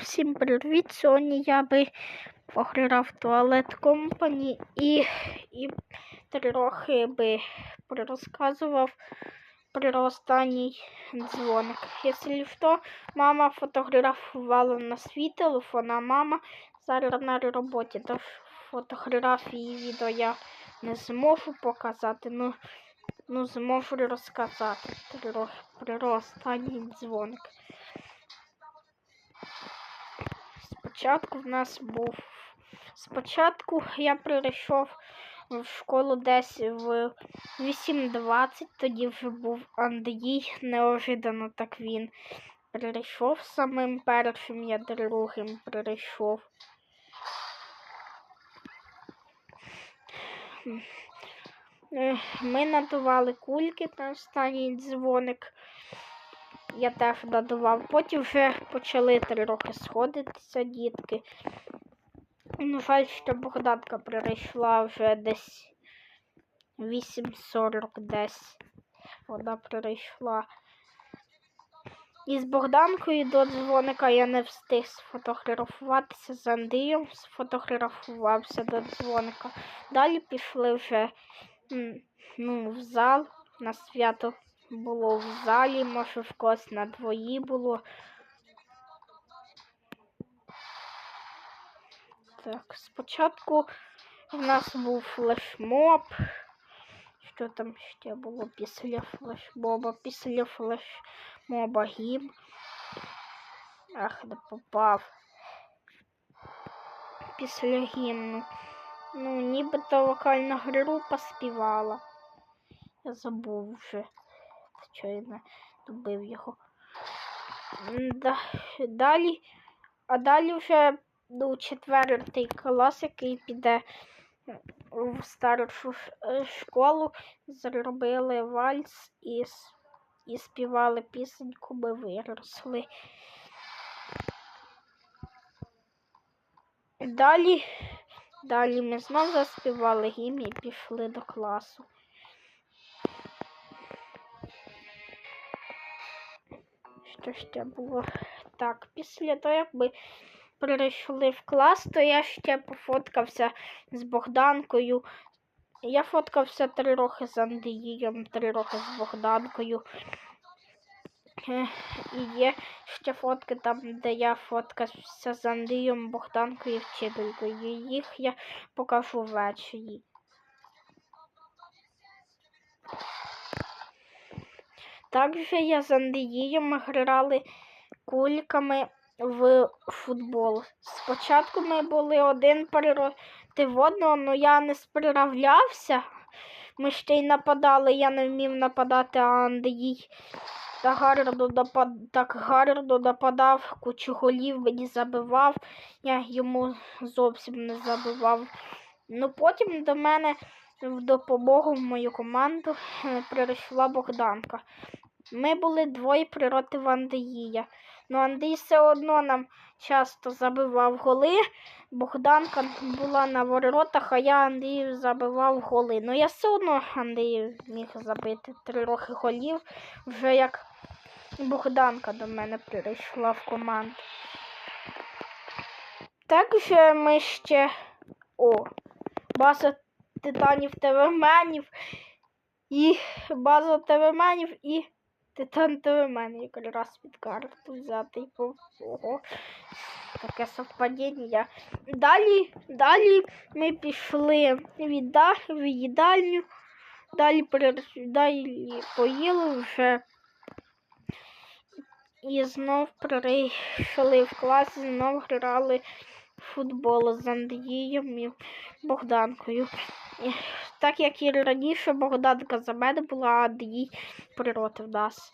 Всім привіт! Сьогодні я би пограв туалет компані і, і трохи би розказував про останній дзвоник. Якщо що, мама фотографувала на свій телефон, а мама зараз на роботі, тож фотографії відео я не зможу показати, ну, ну зможу розказати трохи про останній дзвоник. Спочатку в нас був. Спочатку я прийшов в школу десь в 8.20, тоді вже був Андрій, неожиданно так він прийшов самим першим, я другим прийшов. Е, Ми надували кульки на останній дзвоник. Я теж надавав. Потім вже почали трохи сходитися дітки. Ну, жаль, що Богданка прийшла вже десь 8.40 десь. Вона прийшла. І з Богданкою до дзвоника я не встиг сфотографуватися з Андрієм, сфотографувався до дзвоника. Далі пішли вже ну, в зал на свято було в залі, може в когось на двої було. Так, спочатку в нас був флешмоб. Що там ще було після флешмоба? Після флешмоба гімн. Ах, не попав. Після гімну. Ну, нібито вокальна група співала. Я забув вже. Звичайно, добив його. Да, далі, а далі вже ну, четвертий клас, який піде в старшу школу, зробили вальс і, і співали пісеньку ми виросли. Далі, далі ми знову заспівали гімн і пішли до класу. Що ще було? Так, після того, як ми перейшли в клас, то я ще пофоткався з Богданкою. Я фоткався три роки з Андрієм, три роки з Богданкою. І є ще фотки там, де я фоткався з Андрієм, Богданкою і вчителькою. Їх я покажу ввечері. Також я з Андрієм грали кульками в футбол. Спочатку ми були один проти одного, але я не справлявся. Ми ще й нападали, я не вмів нападати, а Андрій так гарно, напад... так гарно нападав, кучу голів мені забивав, я йому зовсім не забивав. Ну потім до мене в допомогу в мою команду е, прийшла Богданка. Ми були двоє проти Андрія. Ну, Андрій все одно нам часто забивав голи. Богданка була на воротах, а я Андрію забивав голи. Ну я все одно Андрію міг забити три роки голів, вже як Богданка до мене прийшла в команду. Також ми ще о, база титанів ТВ-менів і база ТВ-менів і Титан ТВ-мен якраз під карту взятий. Ого, таке совпадіння. Далі, далі ми пішли в їдальню, далі, далі поїли вже. І знов прийшли в клас, знов грали в футбол з Андрієм і Богданкою. Так як і раніше Богданка за мене була, а Андрій проти нас.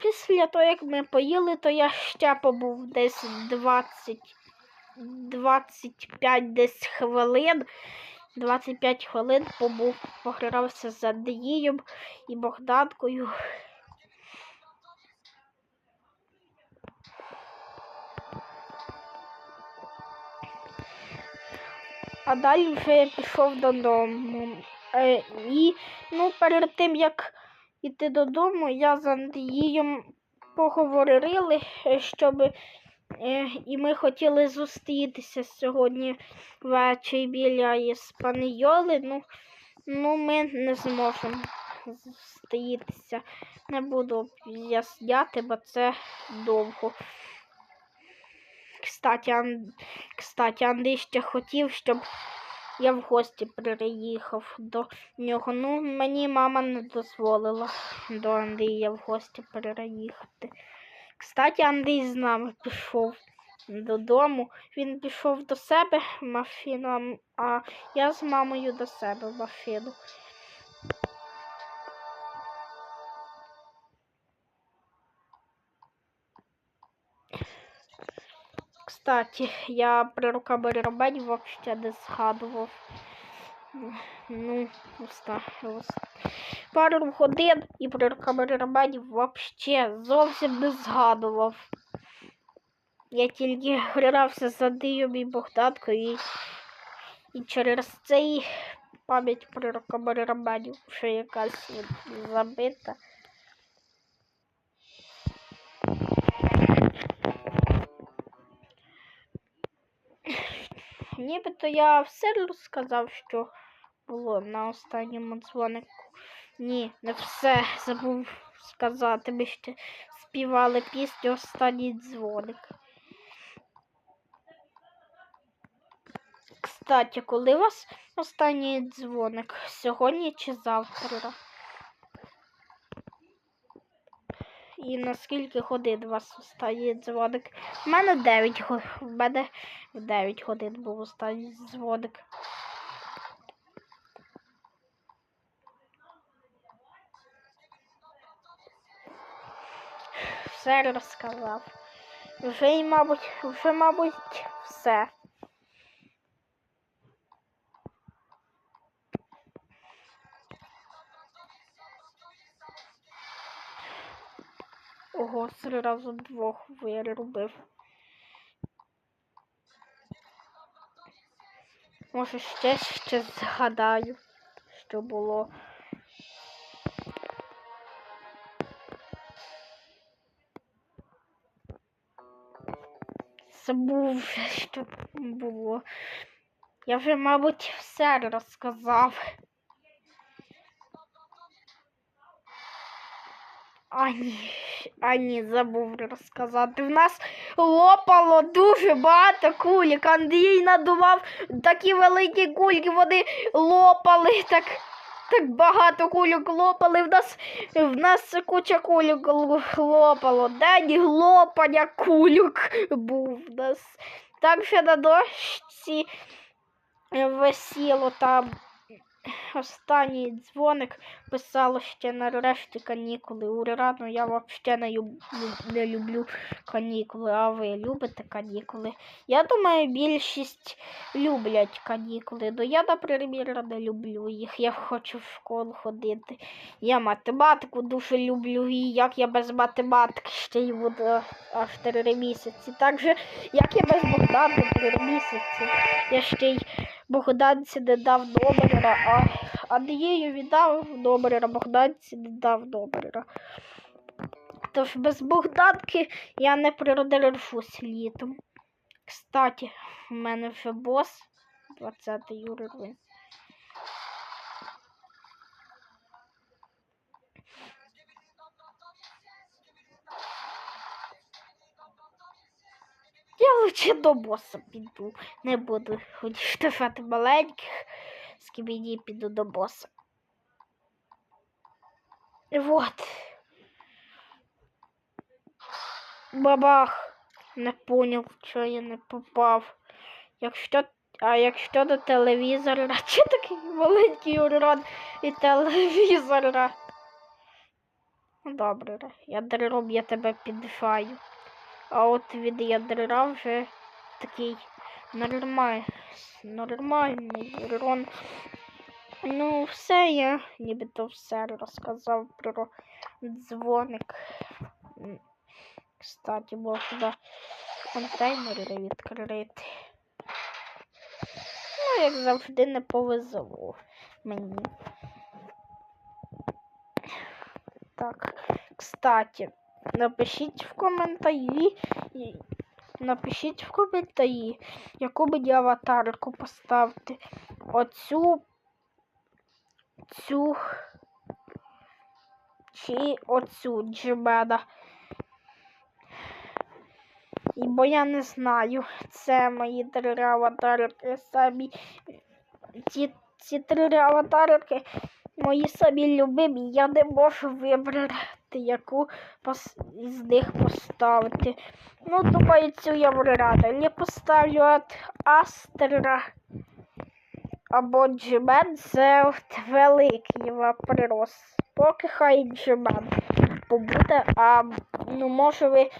Після того, як ми поїли, то я ще побув десь 20, 25 десь хвилин. 25 хвилин побув, погрався з Андрієм і Богданкою. А далі вже я пішов додому. Е, і ну, перед тим як іти додому, я з Андрієм поговорили, е, щоб е, і ми хотіли зустрітися сьогодні ввечері біля Іспанійоли. Ну, ну, ми не зможемо зустрітися. Не буду об'ясняти, бо це довго. Кстати, Ан... Кстати, Андрій ще хотів, щоб я в гості переїхав до нього. Ну, мені мама не дозволила до Андрія в гості переїхати. Кстати, Андрій з нами пішов додому. Він пішов до себе в машину, а я з мамою до себе в машину. Кстати, я при рукобарабані вообще не згадував. Ну, ос- пару годин і при рукобарабані вообще зовсім не згадував. Я тільки грався з Андрієм і Богдаткою і, і через цей пам'ять про рукобарабані вже якась забита. Нібито я все розказав, що було на останньому дзвонику. Ні, не все забув сказати. Ми ще співали пісню Останній дзвоник. Кстати, коли у вас останній дзвоник? Сьогодні чи завтра? І на скільки годин у вас останній дзвоник? У мене 9 годин. У мене в 9 годин був останній дзвоник. Все розказав. Вже мабуть, вже, мабуть, все. Ого, зразу двох вирубив. Може, ще ще згадаю, що було. Забув, що було. Я вже, мабуть, все розказав. А ні, а ні, забув розказати. В нас лопало дуже багато кульок. Андрій надував такі великі кульки, вони лопали так. Так багато кульок лопали. В нас в нас куча кульок лопало. День лопання кульок був в нас. Так що на дощці висіло там останній дзвоник писало ще нарешті канікули. Ура, ну я взагалі не, не люблю канікули, а ви любите канікули. Я думаю, більшість люблять канікули. Ну я, наприклад, не люблю їх. Я хочу в школу ходити. Я математику дуже люблю, і як я без математики ще й буду аж три місяці. Так же, як я без Богдана три місяці. Я ще й Богданці не дав номера, а Андрію віддав номера, Богданці не дав номера. Тож без Богданки я не природержусь літом. Кстати, в мене вже бос 20 уровень. Я лучше до боса піду. Не буду уничтожати маленьких. З кібіні піду до боса. Вот. Бабах. Не поняв, що я не попав. Якщо. А якщо до телевізора, чи такий маленький урон і телевізора? Добре, ядром я тебе підфаю. А от від ядра вже такий нормальний, нормальний урон. Ну, все я нібито все розказав про дзвоник. Кстати, можна контейнери відкрити. Ну, як завжди, не повезло мені. Так, кстати, Напишіть в коментарі. Напишіть в коментарі, яку мені аватарку поставити. Оцю, цю чи оцю джемена. І бо я не знаю, це мої три аватарки самі. Ці, ці три аватарки мої самі любимі. Я не можу вибрати, яку пос... з них поставити. Ну, думаю, цю я вибрати. Я поставлю от Астера або Джимен, це великий прирост. Поки хай Джимен побуде, а ну може ви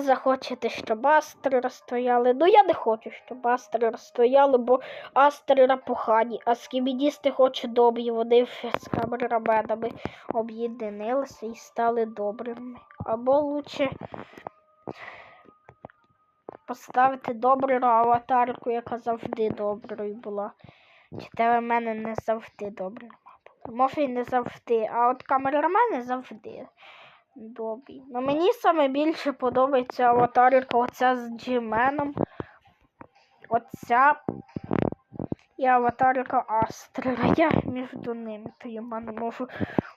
захочете, щоб Астера стояли. Ну я не хочу, щоб Астера стояли, бо Астера погані, а скібідісти хоч добрі, вони з камераменами об'єднилися і стали добрими. Або лучше поставити добру аватарку, яка завжди доброю була. Чи те в мене не завжди добре була. Може і не завжди, а от камерамени завжди добрі. Ну мені саме більше подобається аватарка оця з Джименом. Оця і аватарка Астра. Я між ними, я не можу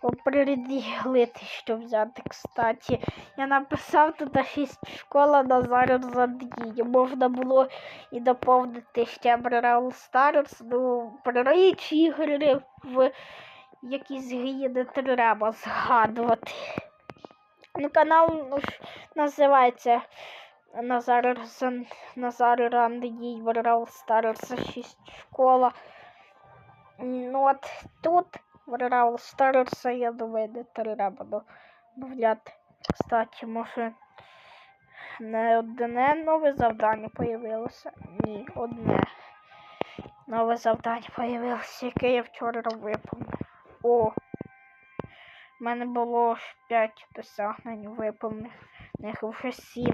оприділити, що взяти. Кстати, я написав тут 6 школа Назарів Задії. Можна було і доповнити ще Brawl Stars, ну, про інші ігри в якісь грі треба згадувати. Ну, канал ну, називається Назар, Назар Рандій Brawl Stars 6 школа. Ну от тут в Brawl я думаю, не треба додавати. Кстати, може не одне нове завдання появилося. Ні, одне нове завдання появилося, яке я вчора виповнив. О! У мене було ж 5 досягнень виповнених, вже 7.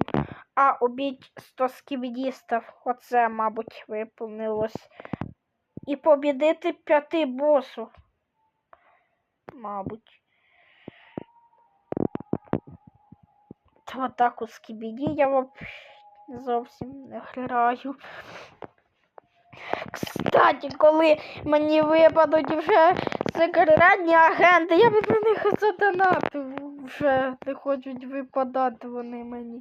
А обіть 100 скібідістів, оце, мабуть, виповнилось. І побідити п'яти босу. Мабуть. Та отак скібіді я зовсім не граю. Кстати, коли мені випадуть вже секретні агенти, я б на них задонатив. Вже не хочуть випадати вони мені.